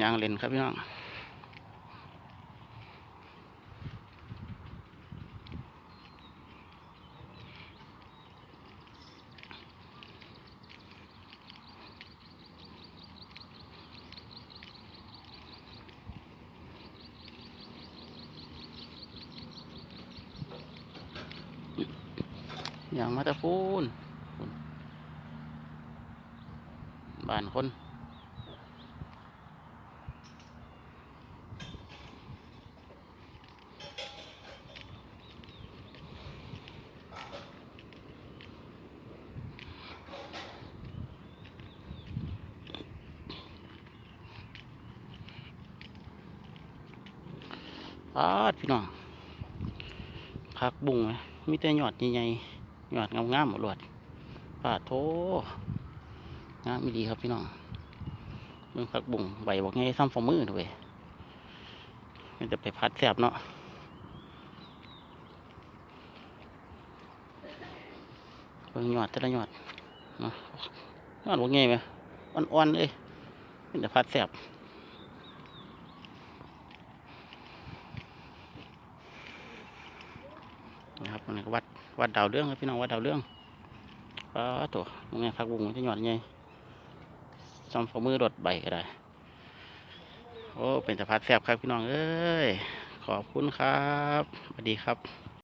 ยางเลนครับพี่น้องยางมาตะฟูนบ้านคน ปาดพี่น้องพักบุ้งมีแต่หยอดใหญ่ๆหยอดงามๆหมดเลยปาดโถงามไม่ดีครับพี่น้องเบิ่งพักบุ้งใบบอกไงซ้ำฝ่ามือด้วยมันจะไปพัดแสบเนาะเบิ่งหยอดแต่ละหยอดเนาะหยอดบอกไงไหมอ่อนๆเลยมันจะพัดแสบ นะครับมันก็วัดวัดดาวเรื่องครับพี่น้องวัดดาวเรื่องก็ตัวมึงไงพักบุ้งจะหยอดไงซ่อมฝ่ามือรถใบก็ได้โอ้เป็นสะพานแสบครับพี่น้องเอ้ยขอบคุณครับสวัสดีครับ